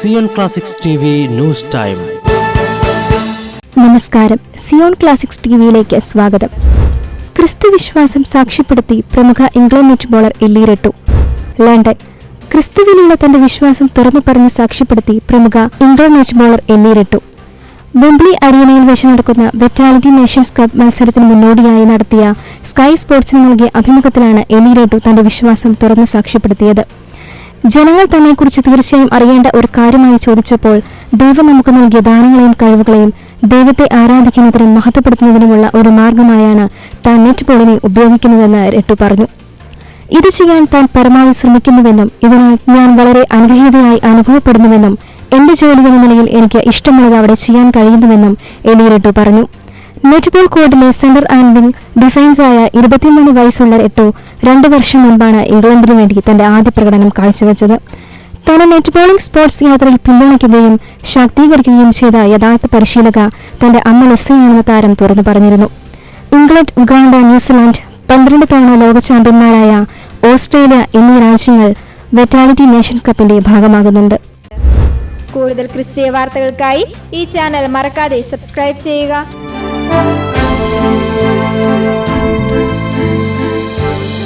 Zion classics T V news time നമസ്കാരം. Zion classics ടിവിയിലേക്ക് സ്വാഗതം. ക്രിസ്തുവിശ്വാസം സാക്ഷ്യപ്പെടുത്തി പ്രമുഖ England netballer Ellie Rattu London. ക്രിസ്തുവിനുള്ള തന്റെ വിശ്വാസം തുറന്നു പറഞ്ഞ് സാക്ഷ്യപ്പെടുത്തി പ്രമുഖ England netballer Ellie Rattu Wembley അരീനയിൽ വെച്ച് നടക്കുന്ന വെറ്റാലിറ്റി നേഷൻസ് കപ്പ് മത്സരത്തിന് മുന്നോടിയായി നടത്തിയ സ്കൈ സ്പോർട്സിന് നൽകിയ അഭിമുഖത്തിലാണ് എലി റെഡു തന്റെ വിശ്വാസം തുറന്ന് സാക്ഷ്യപ്പെടുത്തിയത്. ജനങ്ങൾ തന്നെക്കുറിച്ച് തീർച്ചയായും അറിയേണ്ട ഒരു കാര്യമായി ചോദിച്ചപ്പോൾ ദൈവം നമുക്ക് നൽകിയ ദാനങ്ങളെയും കഴിവുകളെയും ദൈവത്തെ ആരാധിക്കുന്നതിനും മഹത്വപ്പെടുത്തുന്നതിനുമുള്ള ഒരു മാർഗമായാണ് താൻ നെറ്റ് പോളിനെ ഉപയോഗിക്കുന്നതെന്ന് രട്ടു പറഞ്ഞു. ഇത് ചെയ്യാൻ താൻ പരമാവധി ശ്രമിക്കുന്നുവെന്നും ഇതിനാൽ ഞാൻ വളരെ അനുഗ്രഹീതയായി അനുഭവപ്പെടുന്നുവെന്നും എന്റെ ജോലി എന്ന നിലയിൽ എനിക്ക് ഇഷ്ടമുള്ളത് അവിടെ ചെയ്യാൻ കഴിയുന്നുവെന്നും എലിയറെട്ടു പറഞ്ഞു. നെറ്റ്ബോൾ കോഡിലെ സെന്റർ ആൻഡ് വിംഗ് ഡിഫൻസായ ഇരുപത്തിമൂന്ന് വയസ്സുള്ള എട്ടോ രണ്ട് വർഷം മുൻപാണ് ഇംഗ്ലണ്ടിനു വേണ്ടി തന്റെ ആദ്യ പ്രകടനം കാഴ്ചവെച്ചത്. തന്നെ നെറ്റ്ബോളിംഗ് സ്പോർട്സ് യാത്രയിൽ പിന്തുണയ്ക്കുകയും ശാക്തീകരിക്കുകയും ചെയ്ത യഥാർത്ഥ പരിശീലക തന്റെ അമ്മ ലെസ്ലിയാണെന്ന് താരം തുറന്നു പറഞ്ഞിരുന്നു. ഇംഗ്ലണ്ട് ഉഗാണ്ട ന്യൂസിലാൻഡ് പന്ത്രണ്ട് തവണ ലോക ചാമ്പ്യന്മാരായ ഓസ്ട്രേലിയ എന്നീ രാജ്യങ്ങൾ വെറ്റാലിറ്റി നേഷൻസ് കപ്പിന്റെ ഭാഗമാകുന്നുണ്ട്. കൂടുതൽ ക്രിസ്തീയ വാർത്തകൾക്കായി ഈ ചാനൽ മറക്കാതെ സബ്സ്ക്രൈബ് ചെയ്യുക. 啊！